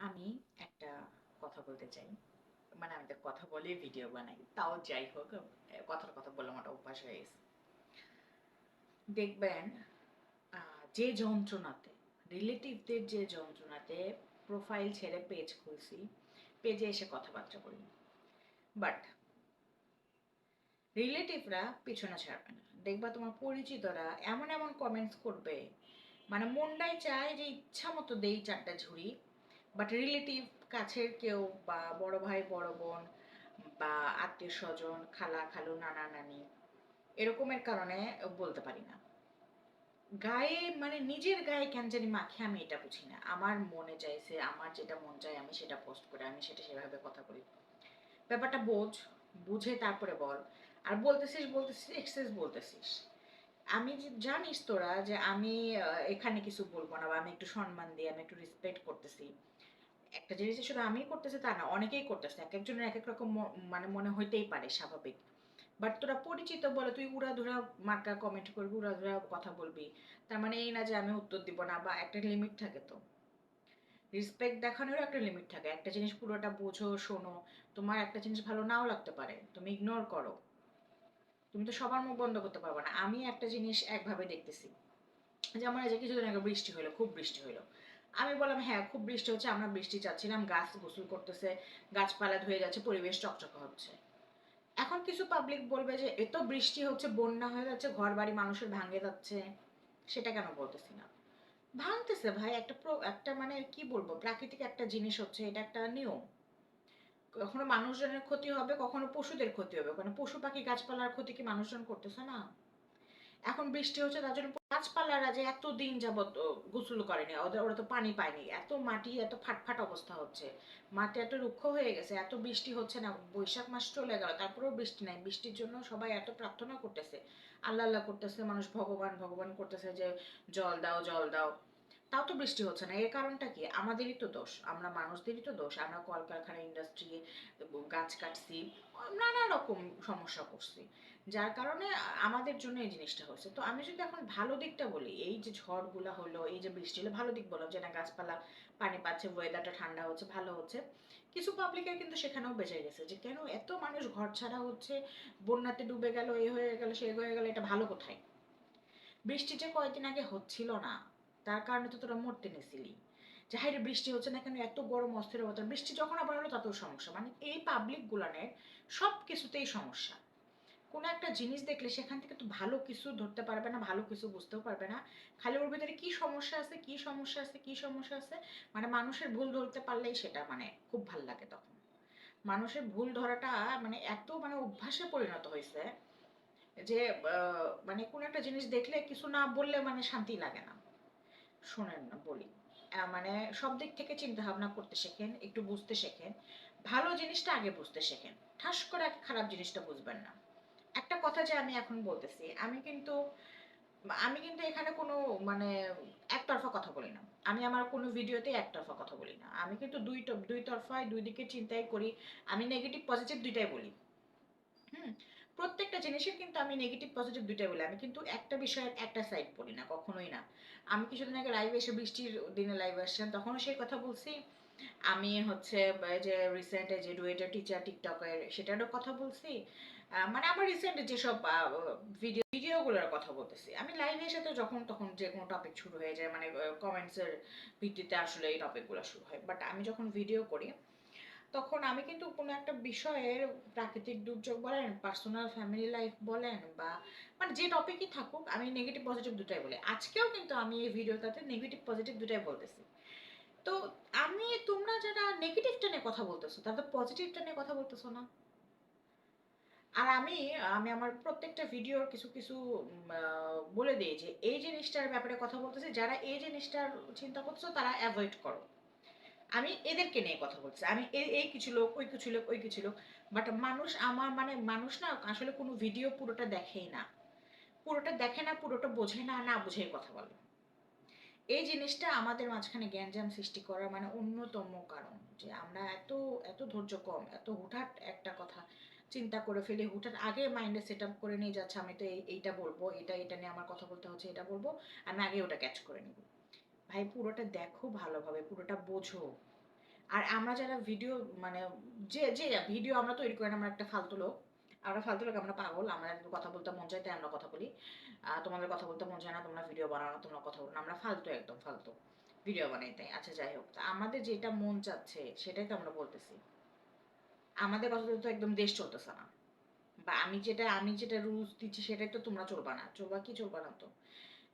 আমি একটা কথা বলতে চাই। মানে আমি তো কথা বলে ভিডিও বানাই। তাও যাই হোক কথার কথা বললাম, ওটা অভ্যাস হয়ে গেছে। দেখবেন যে যন্ত্রণাতে রিলেটিভদের যে যন্ত্রণাতে প্রোফাইল ছেড়ে পেজ খুলছি পেজে এসে কথাবার্তা বলি। বাট রিলেটিভরা পিছনে ছাড়বে না। দেখবা তোমার পরিচিতরা এমন এমন কমেন্টস করবে। মানে মনটাই চায় যে ইচ্ছা মতো দেই চারটা ঝুড়ি। বাট রিলেটিভ কাছের কেউ বা বড় ভাই, বড় বোন বা আত্মীয় স্বজন, খালা, খালু, নানা, নানি এরকমের কারণে বলতে পারি না। গায়ে মানে নিজের গায়ে কেন জানি মাখে আমি এটা বুঝি না। আমার মনে চাইছে, আমার যেটা মন চায় আমি সেটা পোস্ট করে, আমি সেটা সেভাবে কথা বলি। ব্যাপারটা বোঝ, বুঝে তারপরে বল। আর বলতেছিস বলতেছিস এক্সেস বলতেছিস। আমি জানিস তোরা যে আমি এখানে কিছু বলব না বা আমি একটু সম্মান দিয়ে আমি একটু রেসপেক্ট করতেছি। একটা জিনিস শুধু আমি করতেছি তা না, অনেকেই করতেছে এক একজনের এক এক রকম মানে মনে হইতেই পারে স্বাভাবিক। বাট তোরা পরিচিত বলে তুই উড়াধুরা মার্কা কমেন্ট করবি, উড়াধুরা কথা বলবি। তার মানে এই না যে আমি উত্তর দিব না বা একটা লিমিট থাকে তো। রেসপেক্ট দেখানোরও একটা লিমিট থাকে। একটা জিনিস পুরোটা বোঝো, শোনো। তোমার একটা জিনিস ভালো নাও লাগতে পারে। তুমি ইগনোর করো। তুমি তো সবার মুখ বন্ধ করতে পারবে না। আমি একটা জিনিস একভাবে দেখতেছি। যেমন এই যে কিছুদিন আগে বৃষ্টি হলো খুব বৃষ্টি হলো আমি বললাম হ্যাঁ খুব বৃষ্টি হচ্ছে, আমরা বৃষ্টি চাচ্ছিলাম, গাছ গোসল করতেছে, গাছপালা ধুয়ে যাচ্ছে, পরিবেশ চকচকে হচ্ছে। এখন কিছু পাবলিক বলবে যে, এত বৃষ্টি হচ্ছে, বন্যা হয়ে যাচ্ছে ঘর বাড়ি মানুষের ভাঙে যাচ্ছে। সেটা কেন বলতেছি না? ভাঙতেছে ভাই, একটা একটা মানে কি বলব, প্রাকৃতিক একটা জিনিস হচ্ছে, এটা একটা নিয়ম। কখনো মানুষজনের ক্ষতি হবে, কখনো পশুদের ক্ষতি হবে কারণ পশু পাখি, গাছপালার ক্ষতি কি মানুষজন করতেছে না? এখন বৃষ্টি হচ্ছে তার জন্য গাছপালারা যে এত দিন যাবত ও, গোসল করেনি ওদের ওরা তো পানি পায়নি এত মাটি এত ফাটফাট অবস্থা হচ্ছে। মাটি এত রুক্ষ হয়ে গেছে এত বৃষ্টি হচ্ছে না বৈশাখ মাস চলে গেল তারপরেও বৃষ্টি নাই বৃষ্টির জন্য সবাই এত প্রার্থনা করতেছে। আল্লাহ আল্লাহ করতেছে মানুষ ভগবান ভগবান করতেছে যে জল দাও জল দাও। তাও তো বৃষ্টি হচ্ছে না। এর কারণটা কি? আমাদেরই তো দোষ। আমরা মানুষদেরই তো দোষ। আমরা কলকারখানা ইন্ডাস্ট্রি গাছ কাটছি, নানা রকম সমস্যা করছি। যার কারণে আমাদের জন্য এই জিনিসটা হয়েছে। তো আমি যদি এখন ভালো দিকটা বলি, এই যে ঝড়গুলো হলো, এই যে বৃষ্টি হলো, ভালো দিক বললাম যে না, গাছপালা পানি পাচ্ছে ওয়েদারটা ঠান্ডা হচ্ছে, ভালো হচ্ছে। কিছু পাবলিকের কিন্তু সেখানেও বেঁচে গেছে যে কেন এত মানুষ ঘর ছাড়া হচ্ছে, বন্যাতে ডুবে গেল, এ হয়ে গেল, সে হয়ে গেল, এটা ভালো কোথায়? বৃষ্টি যে কয়েকদিন আগে হচ্ছিল না তার কারণে তো তোরা মরতে নিছিলি। যে হাইরে বৃষ্টি হচ্ছে না কেন, এত গরম, অস্থির অবস্থা। বৃষ্টি যখন আবার হলো, তাতেও সমস্যা। মানে এই পাবলিক গুলানের সব কিছুতেই সমস্যা। কোনো একটা জিনিস দেখলে সেখান থেকে তো ভালো কিছু ধরতে পারবে না, ভালো কিছু বুঝতেও পারবে না। খালি ওর ভিতরে কি সমস্যা আছে, কি সমস্যা আছে, কি সমস্যা আছে? মানে মানুষের ভুল ধরতে পারলেই সেটা মানে খুব ভালো লাগে তখন। মানুষের ভুল ধরাটা মানে এত মানে অভ্যাসে পরিণত হয়েছে যে মানে কোনো একটা জিনিস দেখলে কিছু না বললে মানে শান্তি লাগে না। শোনেন না, বলি। মানে সব দিক থেকে চিন্তা ভাবনা করতে শেখেন, একটু বুঝতে শেখেন, ভালো জিনিসটা আগে বুঝতে শেখেন। ঠাস করে আগে খারাপ জিনিসটা বুঝবেন না। একটা কথা যে আমি এখন বলতেছি, আমি কিন্তু আমি কিন্তু এখানে কোনো মানে একতরফা কথা বলি না। আমি আমার কোনো ভিডিওতে একতরফা কথা বলি না। আমি কিন্তু দুই দুই তরফায়, দুই দিকে চিন্তাই করি। আমি নেগেটিভ পজিটিভ দুইটাই বলি। হুম? প্রত্যেকটা জিনিসের কিন্তু আমি নেগেটিভ পজিটিভ দুইটাই বলি। আমি কিন্তু একটা বিষয়ের একটা সাইড বলি না, কখনোই না। আমি কিছুদিন আগে লাইভে এসে বৃষ্টির দিনে লাইভে আসছিলাম, তখনও সেই কথা বলছি। আমি হচ্ছে যে রিসেন্ট যে ডুয়েটের টিচার টিকটকের সেটারও কথা বলছি। মানে আমার রিসেন্ট যেসব ভিডিও ভিডিওগুলোর কথা বলতেছি। আমি লাইভে এসে তো যখন, তখন যে কোনো টপিক শুরু হয়ে যায় মানে কমেন্টসের ভিত্তিতে আসলে এই টপিকগুলো শুরু হয়। বাট আমি যখন ভিডিও করি তখন আমি কিন্তু কোনো একটা বিষয়ের প্রাকৃতিক দুর্যোগ বলেন পার্সোনাল ফ্যামিলি লাইফ বলেন বা মানে যে টপিকই থাকুক, আমি নেগেটিভ পজিটিভ দুটাই বলি। আজকেও কিন্তু আমি এই ভিডিওটাতে নেগেটিভ পজিটিভ দুটাই বলতেছি। তো আমি, তোমরা যারা নেগেটিভটা নিয়ে কথা বলতেছো তারা তো পজিটিভটা নিয়ে কথা বলতেছো না? আর আমি আমি আমার প্রত্যেকটা ভিডিওর কিছু কিছু বলে দিই যে, এই জিনিসটার ব্যাপারে কথা বলতেছি। যারা এই জিনিসটার চিন্তা করছ তারা অ্যাভয়েড করো। আমি এদেরকে নিয়ে কথা বলছি। আমি এই কিছু লোক, ওই কিছু লোক, ওই কিছু লোক। বাট মানুষ আমার মানে মানুষ না আসলে কোনো ভিডিও পুরোটা দেখেই না। পুরোটা দেখে না, পুরোটা বোঝে না না বুঝে কথা বলে। এই জিনিসটা আমাদের মাঝখানে জ্ঞানজাম সৃষ্টি করার মানে অন্যতম কারণ। যে আমরা এত এত ধৈর্য কম, এত হুঠাট একটা কথা চিন্তা করে ফেলি। হুটহাট আগে মাইন্ডে সেট আপ করে নিয়ে যাচ্ছে, আমি তো এই, এইটা বলব, এটা এটা নিয়ে আমার কথা বলতে হচ্ছে, এটা বলব, আমি আগে ওটা ক্যাচ করে নিব। ভাই পুরোটা দেখো ভালোভাবে, পুরোটা বোঝো। আর আমরা যারা ভিডিও মানে যে যে ভিডিও আমরা তৈরি করি আমরা একটা ফালতু লোক। আমরা ফালতু লোক, আমরা পাগল, আমরা কথা বলতে মন চায় তাই আমরা কথা বলি। তোমাদের কথা বলতে মন চায় না, তোমরা ভিডিও বানাও না, তোমরা কথা বলো আমরা ফালতু, একদম ফালতু ভিডিও বানাই, তাই। আচ্ছা যাই হোক। আমাদের যেটা মন চাচ্ছে, সেটাই তো আমরা বলতেছি। আমাদের কথা তো একদম দেশ চলতেছে না। বা আমি যেটা আমি যেটা রুলস দিচ্ছি, সেটাই তো তোমরা চলবা না। চলবা কি, চলবা না তো?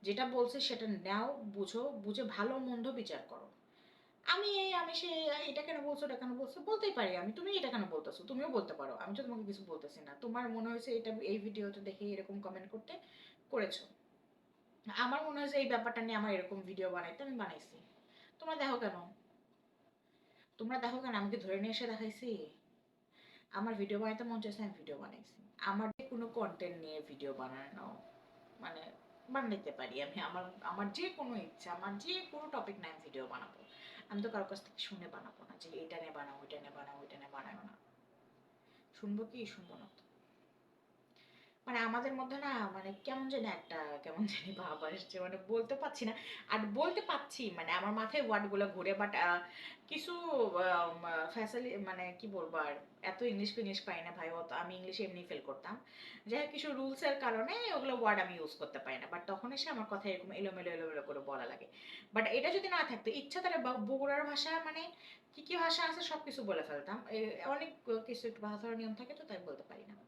যেটা বলছে সেটা নাও, বুঝো, বুঝে ভালো মন্দ বিচার করো। আমি এই, আমি সে, এটা কেন বলছো এটা কেন বলছো? বলতেই পারি আমি। তুমি এটা কেন বলতেছো? তুমিও বলতে পারো। আমি তো তোমাকে কিছু বলতেছি না। তোমার মনে হয়েছে এটা এই ভিডিওতে দেখে এরকম কমেন্ট করতে করেছ? আমার মনে হয়েছে এই ব্যাপারটা নিয়ে আমার এরকম ভিডিও বানাইতে আমি বানাইছি। তোমরা দেখো কেন? তোমরা দেখো কেন? আমি কি ধরে নিয়ে এসে দেখাইছি? আমার ভিডিও বানাইতে মন চাইছে আমি ভিডিও বানাইছি। আমার কোনো কন্টেন্ট নিয়ে ভিডিও বানানো মানে বানাইতে পারি। আমি আমার আমার যে কোনো ইচ্ছা, আমার যে কোনো টপিক নিয়ে আমি ভিডিও বানাবো। আমি তো কারোর কাছ থেকে শুনে বানাবো না যে এটা নিয়ে বানাও, ওইটা নিয়ে বানাও, ওইটা নিয়ে বানাবো না। শুনব কি? শুনব না তো। মানে আমাদের মধ্যে না মানে কেমন জানি একটা, কেমন জানি ভাব আসছে মানে বলতে পারছি না। আর বলতে পারছি মানে আমার মাথায় ওয়ার্ডগুলো ঘুরে বাট কিছু ফ্যাসিলি মানে কি বলব আর, এত ইংলিশ ফিংলিশ পাই না ভাই, অত আমি ইংলিশে এমনি ফেল করতাম। যাই হোক, কিছু রুলসের কারণে ওগুলো ওয়ার্ড আমি ইউজ করতে পারি না বাট তখন এসে আমার কথা এরকম এলোমেলো এলোমেলো করে বলা লাগে। বাট এটা যদি না থাকতো, ইচ্ছা বা- বগুড়ার ভাষা মানে কি কি ভাষা আছে সব কিছু বলে ফেলতাম। অনেক কিছু, একটু ভাষার নিয়ম থাকে তো, তাই বলতে পারি না।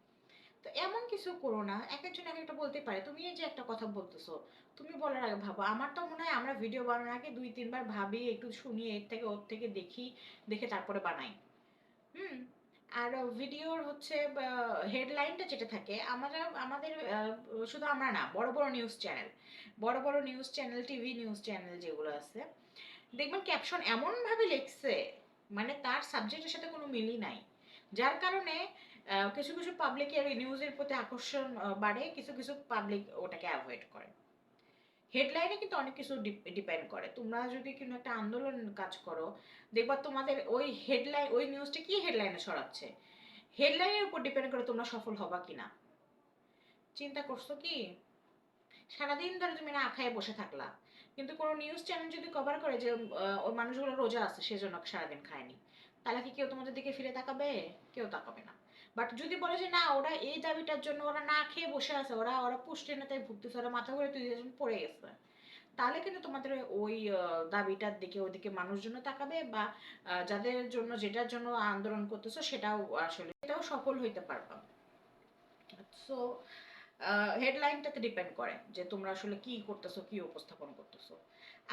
তো এমন কিছু করো না, এক একজন এক একটা বলতে পারে। তুমি এই যে একটা কথা বলতেছো, তুমি বলার আগে ভাবো। আমার তো মনে হয় আমরা ভিডিও বানানোর আগে দুই, তিনবার ভাবি, একটু শুনি, এর থেকে ওর থেকে দেখি, দেখে তারপরে বানাই। হুম? আর ভিডিওর হচ্ছে হেডলাইনটা যেটা থাকে আমরা আমাদের শুধু আমরা না, বড় বড় নিউজ চ্যানেল বড় বড় news channel TV news channel যেগুলো আছে, দেখবেন ক্যাপশন এমনভাবে লিখছে মানে তার সাবজেক্টের সাথে কোনো মিলই নাই। যার কারণে কিছু কিছু পাবলিকের নিউজের প্রতি আকর্ষণ বাড়ে, কিছু কিছু পাবলিক ওটাকে অ্যাভয়েড করে। হেডলাইনে কিন্তু অনেক কিছু ডিপেন্ড করে। তোমরা যদি কোনো একটা আন্দোলন কাজ করো, দেখবা তোমাদের ওই হেডলাইন ওই নিউজটা কি হেডলাইনে ছড়াচ্ছে? হেডলাইনের উপর ডিপেন্ড করে তোমরা সফল হবা কিনা। চিন্তা করছ কি? সারাদিন ধরে তুমি না খায় বসে থাকলা। কিন্তু কোনো নিউজ চ্যানেল যদি কভার করে যে ওই মানুষগুলো রোজা আছে, সেজন্য সারাদিন খায়নি। তাহলে কি কেউ তোমাদের দিকে ফিরে তাকাবে? কেউ তাকাবে না। বাট যদি বলে যে না, ওরা এই দাবিটার জন্য ওরা না খেয়ে বসে আছে, ওরা ওরা পুষ্টিহীনতায় ভুগতেছে ওরা মাথা ঘুরে তুই পড়ে গেছে। তাহলে কিন্তু তোমাদের ওই দাবিটার দিকে ওদিকে মানুষজন তাকাবে বা যাদের জন্য, যেটার জন্য আন্দোলন করতেছো সেটাও আসলে এটাও সফল হইতে পারবা। সো হেডলাইনটাতে ডিপেন্ড করে যে তোমরা আসলে কি করতেছো, কি উপস্থাপন করতেছো।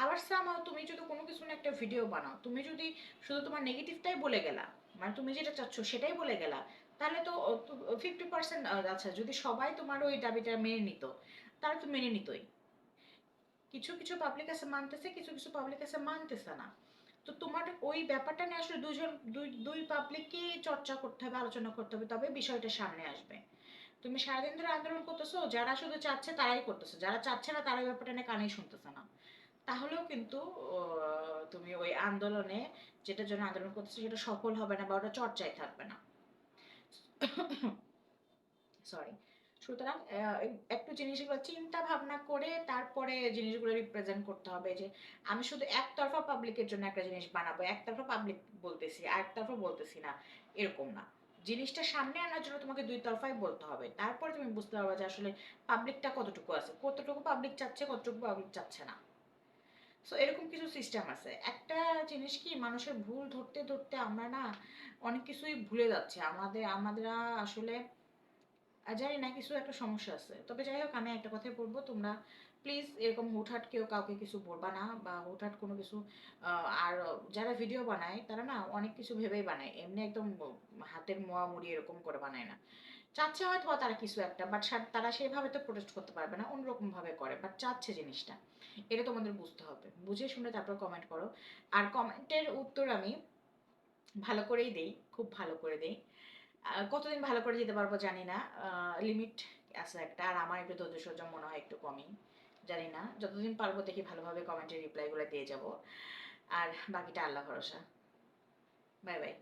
আবার সামাও তুমি যদি কোনো কিছু নিয়ে একটা ভিডিও বানাও, তুমি যদি শুধু তোমার নেগেটিভটাই বলে গেলা মানে তুমি যেটা চাচ্ছ সেটাই বলে গেলা তাহলে তো ফিফটি পার্সেন্ট আচ্ছা যদি সবাই তোমার ওই দাবিটা মেনে নিত, তাহলে তো মেনে নিতই। কিছু কিছু পাবলিক আছে মানতেছে, কিছু কিছু পাবলিক আছে মানতেছে না। তো তোমার ওই ব্যাপারটা নিয়ে আসলে দুজন, দুই দুই পাবলিককে চর্চা করতে হবে, আলোচনা করতে হবে, তবে বিষয়টা সামনে আসবে। তুমি সারাদিন ধরে আন্দোলন করতেছো, যারা শুধু চাচ্ছে তারাই করতেছে, যারা চাচ্ছে না তারা ব্যাপারটা নিয়ে কানেই শুনতেছে না। তাহলেও কিন্তু তুমি ওই আন্দোলনে, যেটার জন্য আন্দোলন করতেছো, সেটা সফল হবে না বা ওটা চর্চায় থাকবে না। সরি সুতরাং একটু জিনিসগুলো চিন্তা ভাবনা করে তারপরে জিনিসগুলো রিপ্রেজেন্ট করতে হবে যে আমি শুধু একতরফা পাবলিকের জন্য একটা জিনিস বানাবো, একতরফা পাবলিক বলতেছি আর একতরফা বলতেছি না, এরকম না। জিনিসটা সামনে আনার জন্য তোমাকে দুই তরফাই বলতে হবে। তারপরে তুমি বুঝতে পারবে যে আসলে পাবলিকটা কতটুকু আছে, কতটুকু পাবলিক চাচ্ছে, কতটুকু পাবলিক চাচ্ছে না। সো এরকম কিছু সিস্টেম আছে। একটা জিনিস কি, মানুষের ভুল ধরতে ধরতে আমরা না অনেক কিছুই ভুলে যাচ্ছি। আমাদের, আমরা আসলে জানি না, কিছু একটা সমস্যা আছে। তবে যাই হোক, আমি একটা কথাই বলব, তোমরা প্লিজ এরকম হুটহাট কেউ কাউকে কিছু বলবা না বা হুটহাট কোনো কিছু আর যারা ভিডিও বানায়, তারা না অনেক কিছু ভেবেই বানায়। এমনি একদম হাতের মোয়া মুড়ি এরকম করে বানায় না। চাচ্ছে হয়তো তারা কিছু একটা বাট তারা সেভাবে তো প্রোটেস্ট করতে পারবে না অন্যরকম ভাবে করে বাট চাচ্ছে জিনিসটা। এটা তোমাদের বুঝতে হবে। বুঝে শুনে তারপর কমেন্ট করো। আর কমেন্টের উত্তর আমি ভালো করেই দেই, খুব ভালো করে দেই। কতদিন ভালো করে দিতে পারব জানি না। লিমিট আছে একটা, আর আমার একটু ধৈর্য মনে হয় একটু কমই, জানি না। যতদিন পারব দেখি ভালোভাবে কমেন্টের রিপ্লাইগুলো দিয়ে যাব। আর বাকিটা আল্লাহ ভরসা। Bye bye